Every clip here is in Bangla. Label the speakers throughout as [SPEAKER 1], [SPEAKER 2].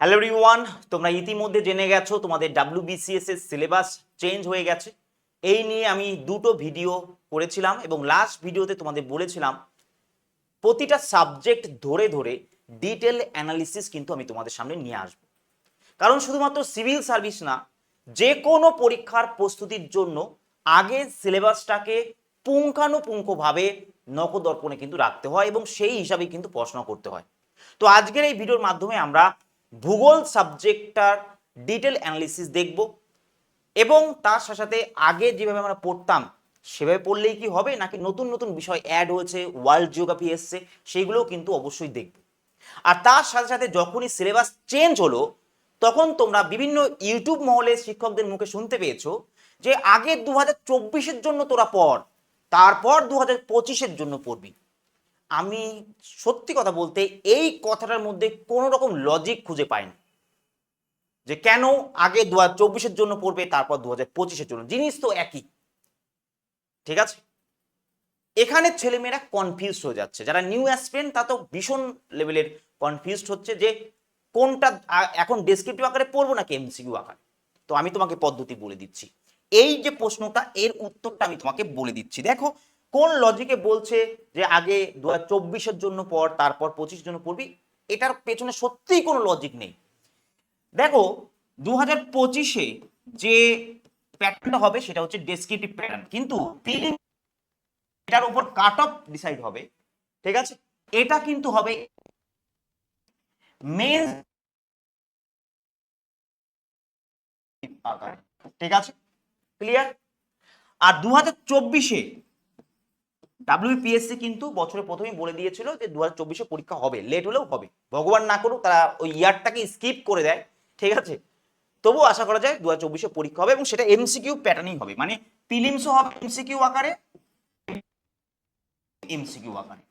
[SPEAKER 1] হ্যালো এভরিওয়ান তোমরা ইতিমধ্যে জেনে গেছো তোমাদের ডাব্লিউবিসিএস এর সিলেবাস চেঞ্জ হয়ে গেছে। এই নিয়ে আমি দুটো ভিডিও করেছিলাম এবং লাস্ট ভিডিওতে তোমাদের বলেছিলাম, প্রতিটা সাবজেক্ট ধরে ধরে ডিটেল অ্যানালিসিস কিন্তু আমি তোমাদের সামনে নিয়ে আসব। কারণ শুধুমাত্র সিভিল সার্ভিস না, যে কোনো পরীক্ষার প্রস্তুতির জন্য আগে সিলেবাসটাকে পুঙ্খানুপুঙ্খভাবে নখদর্পণে কিন্তু রাখতে হয় এবং সেই হিসাবে কিন্তু পড়াশোনা করতে হয়। তো আজকের এই ভিডিওর মাধ্যমে আমরা ভূগোল সাবজেক্টটার ডিটেল অ্যানালিসিস দেখব এবং তার সাথে সাথে আগে যেভাবে আমরা পড়তাম, সেভাবে পড়লেই কি হবে নাকি নতুন নতুন বিষয় অ্যাড হয়েছে ওয়ার্ল্ড জিওগ্রাফি এসছে সেইগুলোও কিন্তু অবশ্যই দেখব। আর তার সাথে সাথে যখনই সিলেবাস চেঞ্জ হলো, তখন তোমরা বিভিন্ন ইউটিউব মহলে শিক্ষকদের মুখে শুনতে পেয়েছ যে আগে দু হাজার জন্য তোরা পড়, তারপর দু হাজার জন্য পড়বি। আমি সত্যি কথা বলতে এই কথাটার মধ্যে কোনো রকম লজিক খুঁজে পাইনি। যে কেন আগে দু হাজার চব্বিশের জন্য পড়বে, তারপর দু হাজার পঁচিশের জন্য। জিনিস তো একই। ঠিক আছে? এখানে ছেলেমেয়েরা কনফিউজ হয়ে যাচ্ছে। যারা নিউ অ্যাসপিরেন্ট তা তো ভীষণ লেভেলের কনফিউজড হচ্ছে যে কোনটা এখন ডেসক্রিপটিভ আকারে পড়ব নাকি এমসিকিউ আকারে? তো আমি তোমাকে পদ্ধতি বলে দিচ্ছি। এই যে প্রশ্নটা, এর উত্তরটা আমি তোমাকে বলে দিচ্ছি। দেখো কোন লজিকে বলছে যে আগে দু হাজার জন্য পর, তারপর পঁচিশের জন্য পড়বি? এটার পেছনে সত্যিই কোনো লজিক নেই। দেখো দু হাজার পঁচিশে যে প্যাটার্নটা হবে, সেটা হচ্ছে ডেসক্রিপটিভ প্যাটার্ন কিন্তু এটার উপর কাট অফ ডিসাইড হবে, ঠিক আছে? এটা কিন্তু হবে মেন ঠিক আছে? ক্লিয়ার আর দু হাজার চব্বিশে ডাব্লিউপিএসসি কিন্তু বছরের প্রথমেই বলে দিয়েছিল যে দু হাজার পরীক্ষা হবে লেট হলেও হবে। ভগবান না করুক, তারা ওই ইয়ারটাকে স্কিপ করে দেয়, ঠিক আছে? তবুও আশা করা যায় দু হাজার পরীক্ষা হবে এবং সেটা এমসিকিউ প্যাটার্নই হবে। মানে প্রিলিমসও হবে এমসিকিউ আকারে এমসিকিউ আকারে,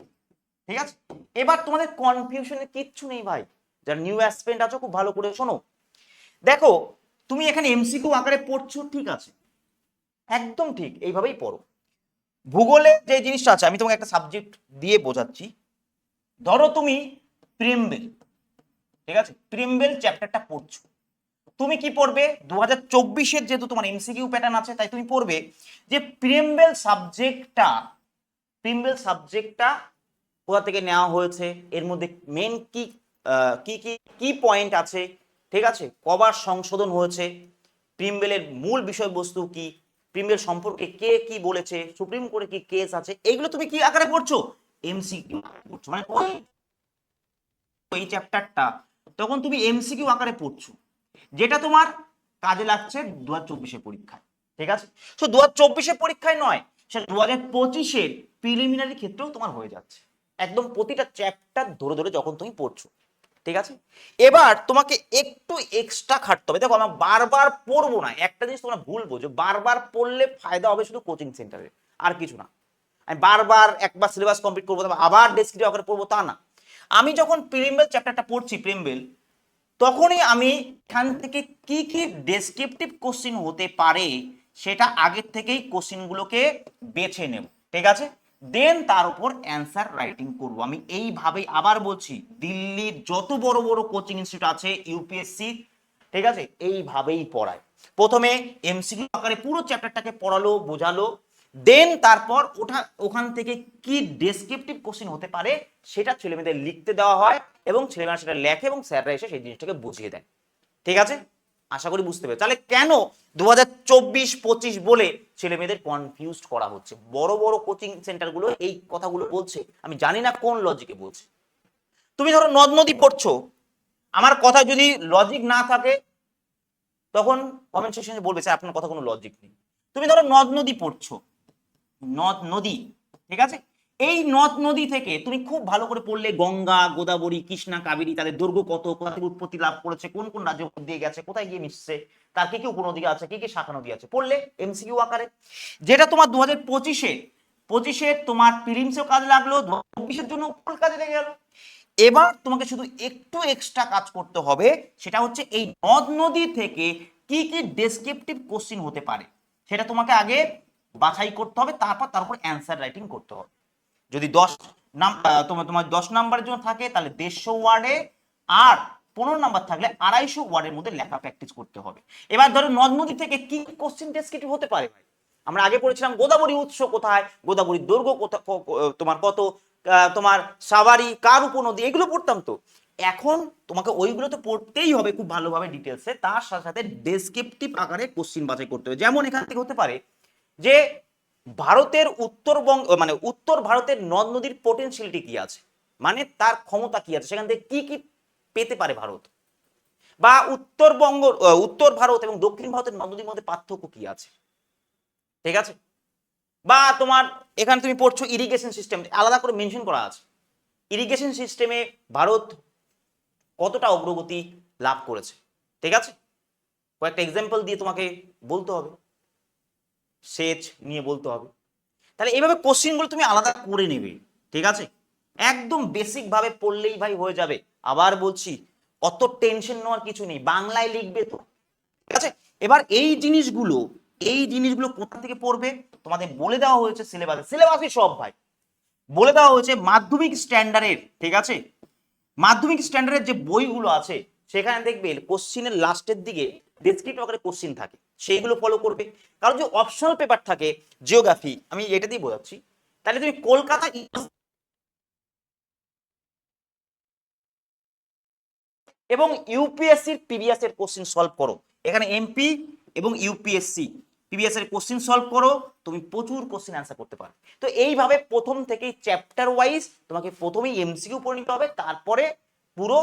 [SPEAKER 1] ঠিক আছে? এবার তোমাদের কনফিউশনের কিচ্ছু নেই ভাই। যারা নিউ অ্যাসপেন্ট আছো, খুব ভালো করে শোনো। দেখো, তুমি এখানে এমসিকিউ আকারে পড়ছো, ঠিক আছে? একদম ঠিক, এইভাবেই পড়ো। ভূগোলে যে জিনিসটা আছে, আমি তোমাকে একটা সাবজেক্ট দিয়ে বোঝাচ্ছি। ধরো তুমি প্রেমবেল, ঠিক আছে? প্রেমবেল চ্যাপ্টারটা পড়ছো। তুমি কি পড়বে? দু হাজার চব্বিশের যেহেতু তোমার এমসিকিউ প্যাটার্ন আছে, তাই তুমি পড়বে যে প্রেমবেল সাবজেক্টটা প্রিমবেল সাবজেক্টটা কোথা থেকে নেওয়া হয়েছে, এর মধ্যে মেন কি কি কি কি পয়েন্ট আছে, ঠিক আছে? কবার সংশোধন হয়েছে, প্রিমবেলের মূল বিষয়বস্তু কি প্রিমবেল সম্পর্কে কে কি বলেছে, সুপ্রিম কোর্টে কি কেস আছে এইগুলো তুমি কি আকারে পড়ছো? এমসিকিউ পড়ছো মানে চ্যাপ্টারটা তখন তুমি এমসিকিউ আকারে পড়ছো। যেটা তোমার কাজে লাগছে দু হাজার পরীক্ষায়, ঠিক আছে? তো দু হাজার পরীক্ষায় নয়, সেটা দু হাজার পঁচিশের প্রিলিমিনারি ক্ষেত্রেও তোমার হয়ে যাচ্ছে। একদম প্রতিটা চ্যাপ্টার ধরে ধরে যখন তুমি পড়ছো। ঠিক আছে? এবার তোমাকে একটু এক্সট্রা খাটতে হবে। দেখো, আমরা বারবার পড়ব না। একটা জিনিস তোমরা ভুলবো যে বারবার পড়লে ফায়দা হবে শুধু কোচিং সেন্টারে আর কিছু না। আমি বারবার একবার সিলেবাস কমপ্লিট করব আবার ডেসক্রিপটিভ আকারে পড়ব, তা না। আমি যখন প্রিমবেল চ্যাপ্টারটা পড়ছি প্রিমবেল তখনই আমি এখান থেকে কি কি ডেসক্রিপটিভ কোশ্চিন হতে পারে, সেটা আগের থেকেই কোশ্চিনগুলোকে বেছে নেব। ঠিক আছে? দেন তার উপর অ্যান্সার রাইটিং করব। আমি এইভাবেই আবার বলছি, দিল্লির যত বড় বড় কোচিং ইনস্টিটিউট আছে ইউপিএসসি ঠিক আছে? এইভাবেই পড়ায়। প্রথমে এমসিকিউ আকারে পুরো চ্যাপ্টারটাকে পড়ালো, বোঝালো। দেন তারপর ওঠা ওখান থেকে কি ডেসক্রিপটিভ কোশ্চিন হতে পারে, সেটা ছেলেমেয়েদের লিখতে দেওয়া হয় এবং ছেলেমেয়েরা সেটা লেখে এবং স্যাররা এসে সেই জিনিসটাকে বুঝিয়ে দেয়। ঠিক আছে? আশা করি বুঝতে পেরে তাহলে কেন দু হাজার চব্বিশ, পঁচিশ বলে ছেলে মেয়েদের কনফিউজ করা হচ্ছে? বড় বড় কোচিং সেন্টারগুলো এই কথাগুলো বলছে। আমি জানি না কোন লজিকে বলছে। তুমি ধরো নদ নদী পড়ছো। আমার কথা যদি লজিক না থাকে, তখন কমেন্ট সেকশনে বলবে, স্যার, আপনার কথা কোনো লজিক নেই। তুমি ধরো নদ নদী পড়ছো। নদ নদী, ঠিক আছে? এই নদ নদী থেকে তুমি খুব ভালো করে পড়লে গঙ্গা, গোদাবরী, কৃষ্ণা, কাবেরী, তাদের দৈর্ঘ্য কত কোথা থেকে উৎপত্তি লাভ করেছে, কোন কোন রাজ্য দিয়ে গেছে, কোথায় গিয়ে মিশছে, তার কি কি উপনদী আছে, কি কি শাখা নদী আছে, পড়লে এমসিকিউ আকারে। যেটা তোমার দু হাজার পঁচিশে পঁচিশে তোমার প্রিলিমসেও কাজে লাগল চব্বিশের জন্য কাজে লেগে গেল। এবার তোমাকে শুধু একটু এক্সট্রা কাজ করতে হবে, সেটা হচ্ছে এই নদ নদী থেকে কি কি ডেসক্রিপটিভ কোশ্চিন হতে পারে, সেটা তোমাকে আগে বাছাই করতে হবে, তারপর তার উপর অ্যান্সার রাইটিং করতে হবে। যদি দশ নাম তোমার তোমার দশ নাম্বারের জন্য থাকে, তাহলে দেড়শো ওয়ার্ডে আর পনেরো নাম্বার থাকলে আড়াইশো ওয়ার্ডের মধ্যে লেখা প্র্যাকটিস করতে হবে। এবার ধরো নদ নদী থেকে কি কোশ্চেন ডেসক্রিপটিভ হতে পারে আমরা আগে পড়েছিলাম গোদাবরী উৎস কোথায়, গোদাবরীর দৈর্ঘ্য তোমার কত তোমার সাবারি কার উপনদী, এগুলো পড়তাম তো। এখন তোমাকে ওইগুলো তো পড়তেই হবে খুব ভালোভাবে ডিটেলসে তার সাথে সাথে ডেসক্রিপটিভ আকারে কোশ্চিন বাছাই করতে হবে। যেমন এখান থেকে হতে পারে যে ভারতের উত্তরবঙ্গ মানে উত্তর ভারতের নদ নদীর পোটেনশিয়ালিটি কি আছে? মানে তার ক্ষমতা কি আছে? সেখান থেকে কি কি পেতে পারে ভারত? বা উত্তরবঙ্গ উত্তর ভারত এবং দক্ষিণ ভারতের নদ নদীর মধ্যে পার্থক্য কি আছে? ঠিক আছে? বা তোমার এখানে তুমি পড়ছো ইরিগেশন সিস্টেম আলাদা করে মেনশন করা আছে। ইরিগেশন সিস্টেমে ভারত কতটা অগ্রগতি লাভ করেছে? ঠিক আছে? কয়েকটা এক্সাম্পল দিয়ে তোমাকে বলতে হবে। সেচ নিয়ে বলতে হবে। তাহলে এইভাবে কোশ্চিনগুলো তুমি আলাদা করে নেবে, ঠিক আছে? একদম বেসিক ভাবে পড়লেই ভাই হয়ে যাবে। আবার বলছি, অত টেনশন নেওয়ার কিছু নেই, বাংলায় লিখবে তো, ঠিক আছে? এবার এই জিনিসগুলো এই জিনিসগুলো কোথা থেকে পড়বে? তোমাদের বলে দেওয়া হয়েছে সিলেবাসে সিলেবাসই সব ভাই। বলে দেওয়া হয়েছে মাধ্যমিক স্ট্যান্ডার্ডের ঠিক আছে? মাধ্যমিক স্ট্যান্ডার্ডের যে বইগুলো আছে, সেখানে দেখবে কোশ্চিনের লাস্টের দিকে ডেসক্রিপটিভ আকারে কোশ্চিন থাকে। সেইগুলো ফলো করবে। কারণ যে অপশনাল পেপার থাকে জিওগ্রাফি আমি এটা দিয়ে বোঝাচ্ছি, তাহলে তুমি কলকাতা এবং ইউপিএসসির প্রিভিয়াস এর কোশ্চিন সলভ করো। এখানে এমপি এবং ইউপিএসসি প্রিভিয়াস এর কোশ্চিন সলভ করো, তুমি প্রচুর কোশ্চিন অ্যান্সার করতে পারো। তো এইভাবে প্রথম থেকেই চ্যাপ্টার ওয়াইজ তোমাকে প্রথমেই এমসিকিউ পড়ে নিতে হবে, তারপরে পুরো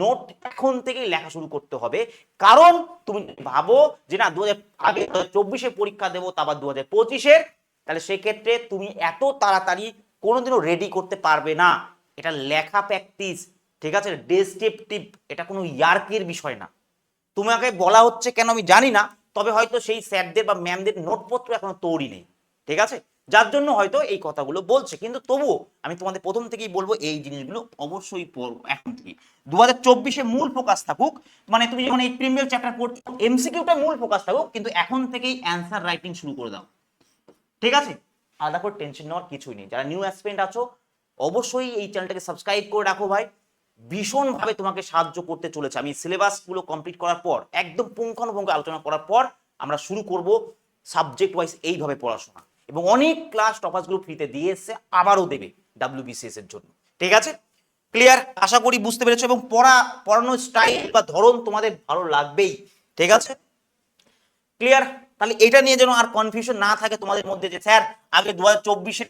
[SPEAKER 1] নোট এখন থেকেই লেখা শুরু করতে হবে। কারণ তুমি ভাবো যে না দু আগে চব্বিশে পরীক্ষা দেবো, তারপর দু হাজার পঁচিশের, তাহলে সেক্ষেত্রে তুমি এত তাড়াতাড়ি কোনোদিনও রেডি করতে পারবে না। এটা লেখা প্র্যাকটিস ঠিক আছে? ডেসক্রিপটিভ এটা কোনো ইয়ার্কের বিষয় না। তোমাকে বলা হচ্ছে কেন আমি জানি না, তবে হয়তো সেই স্যারদের বা ম্যামদের নোটপত্র এখনও তৈরি নেই, ঠিক আছে? যার জন্য হয়তো এই কথাগুলো বলছে। কিন্তু তবুও আমি তোমাদের প্রথম থেকেই বলব, এই জিনিসগুলো অবশ্যই পড়ব এখন থেকে দু হাজার চব্বিশে মূল ফোকাস থাকুক মানে তুমি যখন এই প্রিমিয়ার চ্যাপ্টার পড়ছো এমসিকিউটা মূল ফোকাস থাকুক, কিন্তু এখন থেকেই অ্যান্সার রাইটিং শুরু করে দাও। ঠিক আছে? আলাদা করে টেনশন নেওয়ার কিছুই নেই। যারা নিউ অ্যাসপেন্ট আছো, অবশ্যই এই চ্যানেলটাকে সাবস্ক্রাইব করে রাখো ভাই। ভীষণভাবে তোমাকে সাহায্য করতে চলেছে। আমি সিলেবাসগুলো কমপ্লিট করার পর, একদম পুঙ্খানুপুঙ্খ আলোচনা করার পর, আমরা শুরু করব সাবজেক্ট ওয়াইজ এইভাবে পড়াশোনা। এবং অনেক ক্লাস টপার্সগুলো ফ্রিতে দিয়ে এসছে, আবারও দেবে ডাব্লিউবিসিএস এর জন্য। ঠিক আছে? ক্লিয়ার আশা করি বুঝতে পেরেছ এবং পড়া, পড়ানোর স্টাইল বা ধরন তোমাদের ভালো লাগবেই। ঠিক আছে? ক্লিয়ার তাহলে এটা নিয়ে যেন আর কনফিউশন না থাকে তোমাদের মধ্যে যে, স্যার, আগে দু হাজার চব্বিশে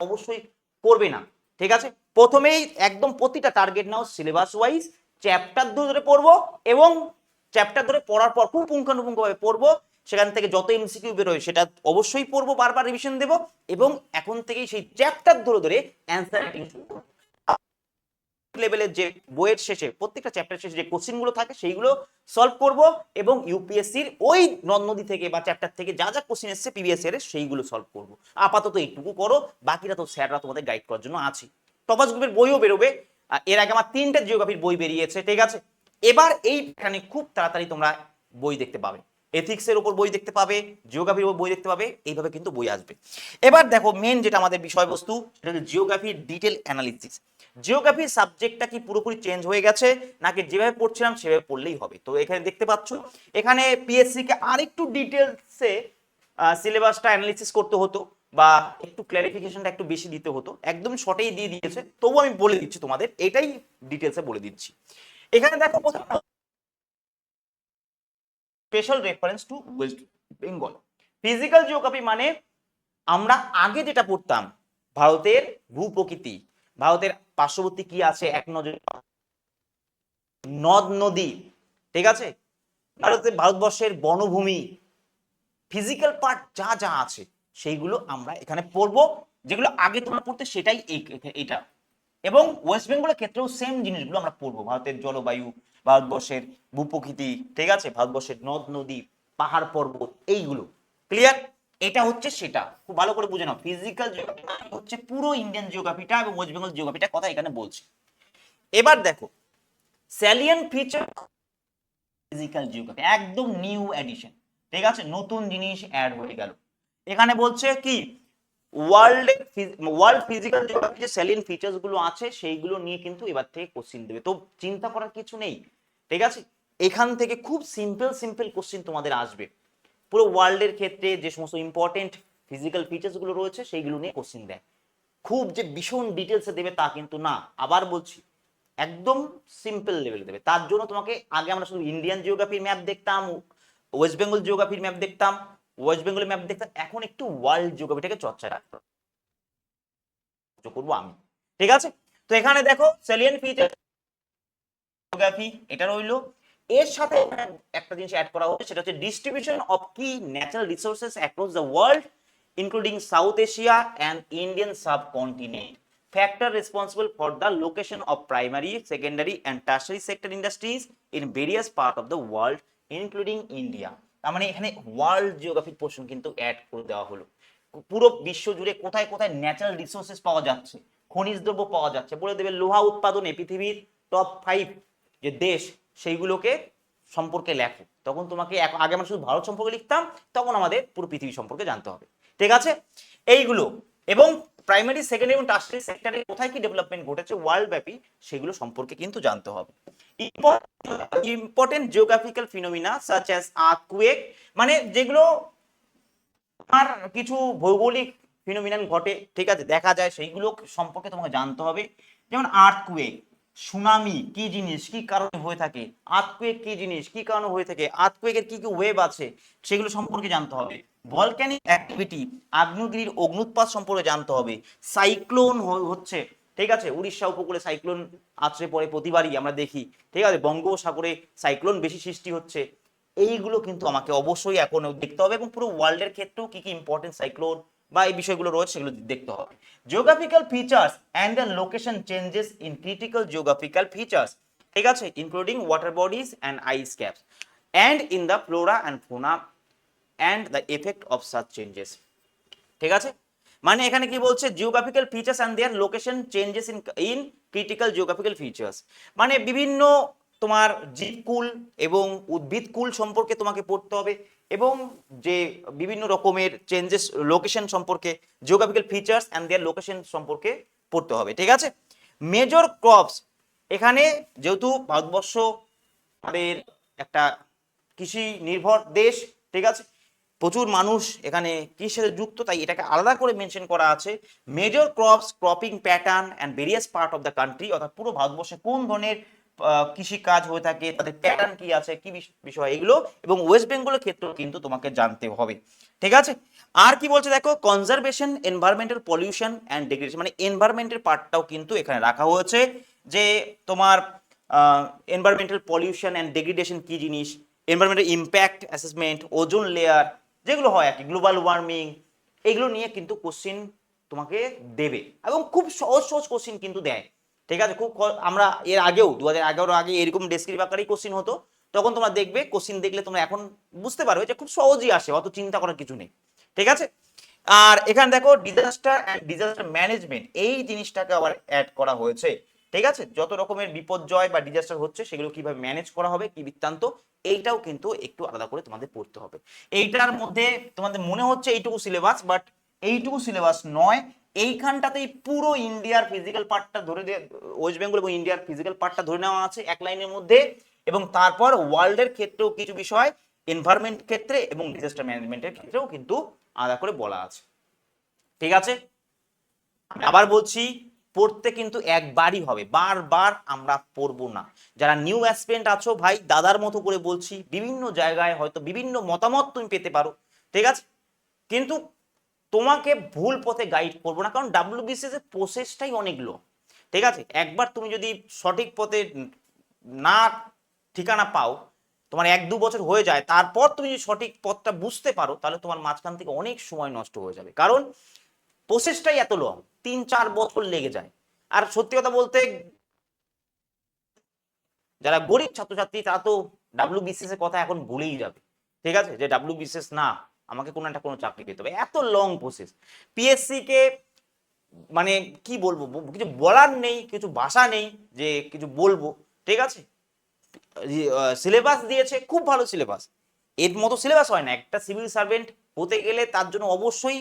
[SPEAKER 1] অবশ্যই করবে না। ঠিক আছে? প্রথমেই একদম প্রতিটা টার্গেট নাও সিলেবাস ওয়াইজ চ্যাপ্টার ধরে পড়ব এবং চ্যাপ্টার ধরে পড়ার পর খুব পুঙ্খানুপুঙ্খভাবে পড়ব। সেখান থেকে যত এমসিকিউ বেরোয় সেটা অবশ্যই পড়ব, বারবার রিভিশন দেবো এবং এখন থেকেই সেই চ্যাপ্টার ধরে ধরে অ্যান্সার লেভেলের যে বইয়ের শেষে, প্রত্যেকটা চ্যাপ্টার শেষে যে কোশ্চিনগুলো থাকে, সেইগুলো সলভ করব এবং ইউপিএসসির ওই নদ থেকে বা চ্যাপ্টার থেকে যা যা কোশ্চিন এসছে প্রিভিয়াস ইয়ারে সেইগুলো সলভ করব। আপাতত এইটুকু করো বাকিরা তো স্যাররা তোমাদের গাইড করার জন্য আছে। টপাস গ্রুপের বইও বেরোবে। এর আগে আমার তিনটা জিওগ্রাফির বই বেরিয়েছে, ঠিক আছে? এবার এইখানে খুব তাড়াতাড়ি তোমরা বই দেখতে পাবে। এথিক্সের উপর বই দেখতে পাবে জিওগ্রাফির উপর বই দেখতে পাবে, এইভাবে কিন্তু বই আসবে। এবার দেখো মেন যেটা আমাদের বিষয়বস্তু, সেটা হচ্ছে জিওগ্রাফির ডিটেল অ্যানালিসিস জিওগ্রাফির সাবজেক্টটা কি পুরোপুরি চেঞ্জ হয়ে গেছে, নাকি যেভাবে পড়ছিলাম সেভাবে পড়লেই হবে? তো এখানে দেখতে পাচ্ছ, এখানে পিএসসি কে আরেকটু ডিটেলসে সিলেবাসটা অ্যানালিসিস করতে হতো, বা একটু ক্ল্যারিফিকেশনটা একটু বেশি দিতে হতো। একদম শর্টেই দিয়ে দিয়েছে, তবু আমি বলে দিচ্ছি তোমাদের, এটাই ডিটেলসে বলে দিচ্ছি। এখানে দেখো special reference to West Bengal physical geography মানে আমরা আগে যেটা পড়তাম, ভারতের ভূপ্রকৃতি, ভারতের পার্শ্ববর্তী কি আছে, এক নজর নদ নদী, ঠিক আছে? ভারতের ভারতবর্ষের বনভূমি ফিজিক্যাল পার্ট যা যা আছে, সেইগুলো আমরা এখানে পড়ব। যেগুলো আগে তোমরা পড়তে সেটাই এটা এবং ওয়েস্ট বেঙ্গলের ক্ষেত্রেও সেম জিনিসগুলো আমরা পড়ব। ভারতের জলবায়ু ভারতবর্ষের ভূপ্রকৃতি, ঠিক আছে? ভারতবর্ষের নদ, নদী, পাহাড়, পর্বত, এইগুলো। ক্লিয়ার এটা হচ্ছে সেটা। খুব ভালো করে বুঝে নাও। ফিজিক্যাল জিওগ্রাফি হচ্ছে পুরো ইন্ডিয়ান জিওগ্রাফিটা এবং ওয়েস্ট বেঙ্গল জিওগ্রাফিটা কথা এখানে বলছে। এবার দেখো স্যালিয়ান ফিচার ফিজিক্যাল জিওগ্রাফি একদম নিউ এডিশন ঠিক আছে? নতুন জিনিস অ্যাড হয়ে গেল। এখানে বলছে কি? ওয়ার্ল্ড ওয়ার্ল্ড ফিজিক্যাল জিওগ্রাফি যে সেলিন ফিচার্সগুলো আছে, সেইগুলো নিয়ে কিন্তু এবার থেকে কোশ্চিন দেবে। তো চিন্তা করার কিছু নেই, ঠিক আছে? এখান থেকে খুব সিম্পল সিম্পল কোশ্চিন তোমাদের আসবে। পুরো ওয়ার্ল্ডের ক্ষেত্রে যে সমস্ত ইম্পর্টেন্ট ফিজিক্যাল ফিচার্সগুলো রয়েছে, সেইগুলো নিয়ে কোশ্চিন দেয়। খুব যে ভীষণ ডিটেলসে দেবে তা কিন্তু না। আবার বলছি, একদম সিম্পল লেভেলে দেবে। তার জন্য তোমাকে আগে আমরা শুধু ইন্ডিয়ান জিওগ্রাফির ম্যাপ দেখতাম ওয়েস্ট বেঙ্গল জিওগ্রাফির ম্যাপ দেখতাম ওয়েস্ট বেঙ্গলের ম্যাপ দেখতাম এখন একটু ওয়ার্ল্ড জিওগ্রাফিটাকে চর্চা রাখতে করব আমি। ঠিক আছে? তো এখানে দেখো সেলিয়েন ফিচার জিওগ্রাফি এটা রইল। এর সাথে একটা জিনিস অ্যাড করা হচ্ছে সেটা হচ্ছে ডিস্ট্রিবিউশন অফ কি natural resources across the world including South Asia and Indian subcontinent factor responsible for the location of primary, secondary and tertiary sector industries in various part of the world including India. তার মানে এখানে ওয়ার্ল্ড জিওগ্রাফিক পোর্শন কিন্তু অ্যাড করে দেওয়া হলো। পুরো বিশ্ব জুড়ে কোথায় কোথায় ন্যাচারাল রিসোর্সেস পাওয়া যাচ্ছে, খনিজ দ্রব্য পাওয়া যাচ্ছে, বলে দেবে লোহা উৎপাদনে পৃথিবীর টপ ফাইভ যে দেশ, সেইগুলোকে সম্পর্কে লেখো। তখন তোমাকে আগে আমরা শুধু ভারত সম্পর্কে লিখতাম, তখন আমাদের পুরো পৃথিবী সম্পর্কে জানতে হবে। ঠিক আছে? এইগুলো। এবং প্রাইমারি সেকেন্ডারি এবং টার্সারি সেক্টরে কোথায় কি ডেভেলপমেন্ট ঘটেছে ওয়ার্ল্ড ব্যাপী সেগুলো সম্পর্কে কিন্তু জানতে হবে। Important geographical phenomena such as earthquake মানে যেগুলো আর কিছু ভৌগোলিক ফিনোমিনান ঘটে, ঠিক আছে, দেখা যায়, সেইগুলো সম্পর্কে তোমাকে জানতে হবে। যেমন আর্থকুয়েক সুনামি কি জিনিস, কি কারণে হয়ে থাকে আর্থকুয়েক কি জিনিস, কি কারণে হয়ে থাকে আর্থকুয়েকের কি কি ওয়েব আছে, সেগুলো সম্পর্কে জানতে হবে। ভলক্যানিক অ্যাক্টিভিটি আগ্নেয়গিরির অগ্নুৎপাত সম্পর্কে জানতে হবে। সাইক্লোন হচ্ছে, ঠিক আছে? উড়িষ্যা উপকূলে সাইক্লোন আছড়ে পড়ে প্রতিবারই আমরা দেখি, ঠিক আছে? বঙ্গোপসাগরে সাইক্লোন বেশি সৃষ্টি হচ্ছে। এইগুলো কিন্তু আমাকে অবশ্যই এখন দেখতে হবে এবং পুরো ওয়ার্ল্ডের ক্ষেত্রেও কি কি ইম্পর্টেন্ট সাইক্লোন বা এই বিষয়গুলো রয়েছে সেগুলো দেখতে হবে। Geographical features and the location changes in critical geographical features ঠিক আছে? Including water bodies and ice caps and in the flora and fauna and the effect of such changes ঠিক আছে? মানে এখানে কি বলছে? Geographical features and their location changes in in critical geographical features মানে বিভিন্ন তোমার জীবকুল এবং উদ্ভিদকুল সম্পর্কে তোমাকে পড়তে হবে এবং যে বিভিন্ন রকমের চেঞ্জেস লোকেশন সম্পর্কে geographical features and their location সম্পর্কে পড়তে হবে। ঠিক আছে? মেজর ক্রপস এখানে যেহেতু ভারতবর্ষ আমাদের একটা কৃষি নির্ভর দেশ, ঠিক আছে? প্রচুর মানুষ এখানে কৃষির যুক্ত, তাই এটাকে আলাদা করে মেনশন করা আছে। Major crops cropping pattern and various part of the country অর্থাৎ পুরো ভারতবর্ষে কোন ধরনের কৃষি কাজ হয়ে থাকে, তাদের প্যাটার্ন কি আছে, কি বিষ- বিষয় এগুলো, এবং ওয়েস্ট বেঙ্গলের ক্ষেত্রেও কিন্তু তোমাকে জানতে হবে। ঠিক আছে? আর কি বলছে দেখো? Conservation environmental pollution and degradation মানে এনভায়রনমেন্টের পার্টটাও কিন্তু এখানে রাখা হয়েছে, যে তোমার এনভায়রনমেন্টাল পলিউশন অ্যান্ড ডিগ্রেডেশন কি জিনিস environmental impact assessment ozone layer যেগুলো হয় আর কি গ্লোবাল ওয়ার্মিং এগুলো নিয়ে কিন্তু কোশ্চিন তোমাকে দেবে এবং খুব সহজ সহজ কোশ্চিন কিন্তু দেয়। ঠিক আছে? খুব আমরা এর আগেও দু হাজার এগারো আগে এরকম ডেসক্রিপ আকারেই কোশ্চিন হতো। তখন তোমরা দেখবে কোশ্চিন দেখলে তোমরা এখন বুঝতে পারবে যে খুব সহজই আসে, অত চিন্তা করার কিছু নেই। ঠিক আছে? আর এখানে দেখো ডিজাস্টার অ্যান্ড ডিজাস্টার ম্যানেজমেন্ট এই জিনিসটাকে আবার অ্যাড করা হয়েছে। ঠিক আছে? যত রকমের বিপর্যয় বা ডিজাস্টার হচ্ছে, সেগুলো কীভাবে ম্যানেজ করা হবে, কি বৃত্তান্ত, এইটাও কিন্তু একটু আলাদা করে তোমাদের পড়তে হবে। এইটার মধ্যে তোমাদের মনে হচ্ছে এইটুকু সিলেবাস বাট এইটুকু সিলেবাস নয়। এইখানটাতেই পুরো ইন্ডিয়ার ফিজিক্যাল পার্টটা ধরে ওয়েস্ট বেঙ্গল এবং ইন্ডিয়ার ফিজিক্যাল পার্টটা ধরে নেওয়া আছে এক লাইনের মধ্যে। এবং তারপর ওয়ার্ল্ডের ক্ষেত্রেও কিছু বিষয় এনভায়রনমেন্ট ক্ষেত্রে এবং ডিজাস্টার ম্যানেজমেন্টের ক্ষেত্রেও কিন্তু আলাদা করে বলা আছে। ঠিক আছে? আবার বলছি পড়তে কিন্তু একবারই হবে। বারবার আমরা পড়ব না। যারা নিউ অ্যাসপেন্ট আছো ভাই, দাদার মতো করে বলছি, বিভিন্ন জায়গায় হয়তো বিভিন্ন মতামত তুমি পেতে পারো। ঠিক আছে? কিন্তু তোমাকে ভুল পথে গাইড করব না, কারণ ডাব্লিউবিসিএস এর প্রসেসটাই অনেকগুলো ঠিক আছে? একবার তুমি যদি সঠিক পথে না ঠিকানা পাও, তোমার এক দু বছর হয়ে যায়, তারপর তুমি যদি সঠিক পথটা বুঝতে পারো, তাহলে তোমার মাঝখান থেকে অনেক সময় নষ্ট হয়ে যাবে। কারণ প্রসেসটাই এত লং তিন, চার বছর লেগে যায়। আর সত্যি কথা বলতে, যারা গরিব ছাত্রছাত্রী, তারা তো ডাব্লিউ বিসিএস এর কথা এখন ভুলেই যাবে। ঠিক আছে? যে ডাব্লিউ বিসিএস না, আমাকে কোনো একটা কোনো চাকরি পেতে হবে। এত লং প্রসেস পিএসসি কে মানে কি বলব কিছু বলার নেই, কিছু ভাষা নেই, যে কিছু বলব। ঠিক আছে? সিলেবাস দিয়েছে, খুব ভালো সিলেবাস এর মতো সিলেবাস হয় না। একটা সিভিল সার্ভেন্ট হতে গেলে তার জন্য অবশ্যই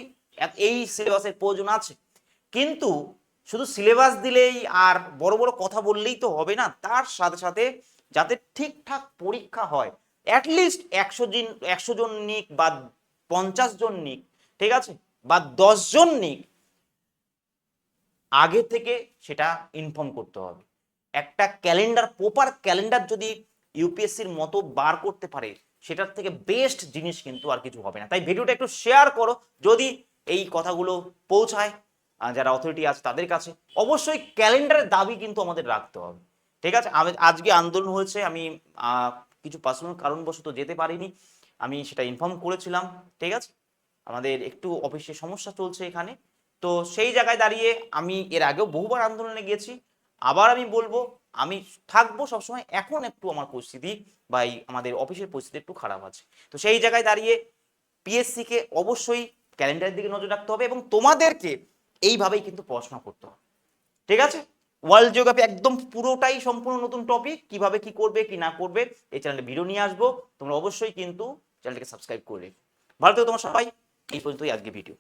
[SPEAKER 1] এই সিলেবাসের প্রয়োজন আছে। কিন্তু শুধু সিলেবাস দিলেই আর বড় বড় কথা বললেই তো হবে না, তার সাথে সাথে যাতে ঠিকঠাক পরীক্ষা হয় অ্যাটলিস্ট একশো জন একশো জন নিক বা পঞ্চাশ জন নিক, ঠিক আছে? বা জন নিক, আগে থেকে সেটা ইনফর্ম করতে হবে। একটা ক্যালেন্ডার প্রপার ক্যালেন্ডার যদি ইউপিএসসির মতো বার করতে পারে, সেটার থেকে বেস্ট জিনিস কিন্তু আর কিছু হবে না। তাই ভিডিওটা একটু শেয়ার করো, যদি এই কথাগুলো পৌঁছায়। যারা অথরিটি আছে তাদের কাছে অবশ্যই ক্যালেন্ডারের দাবি কিন্তু আমাদের রাখতে হবে। ঠিক আছে? আমি আজকে আন্দোলন হয়েছে, আমি কিছু পার্সোনাল কারণবশত যেতে পারিনি। আমি সেটা ইনফর্ম করেছিলাম, ঠিক আছে? আমাদের একটু অফিসে সমস্যা চলছে এখানে। তো সেই জায়গায় দাঁড়িয়ে আমি এর আগেও বহুবার আন্দোলনে গিয়েছি। আবার আমি বলব, আমি থাকব সবসময়। এখন একটু আমার পরিস্থিতি বা আমাদের অফিসের পরিস্থিতি একটু খারাপ আছে। তো সেই জায়গায় দাঁড়িয়ে পিএসসি কে অবশ্যই ক্যালেন্ডারের দিকে নজর রাখতে হবে এবং তোমাদেরকে এইভাবেই কিন্তু পড়াশোনা করতে হবে। ঠিক আছে? ওয়ার্ল্ড জিওগ্রাফি একদম পুরোটাই সম্পূর্ণ নতুন টপিক। কীভাবে কি করবে, কি না করবে, এই চ্যানেলে ভিডিও নিয়ে আসব। তোমরা অবশ্যই কিন্তু চ্যানেলটাকে সাবস্ক্রাইব করে ভালো থেকো তোমার সবাই। এই পর্যন্তই আজকে ভিডিও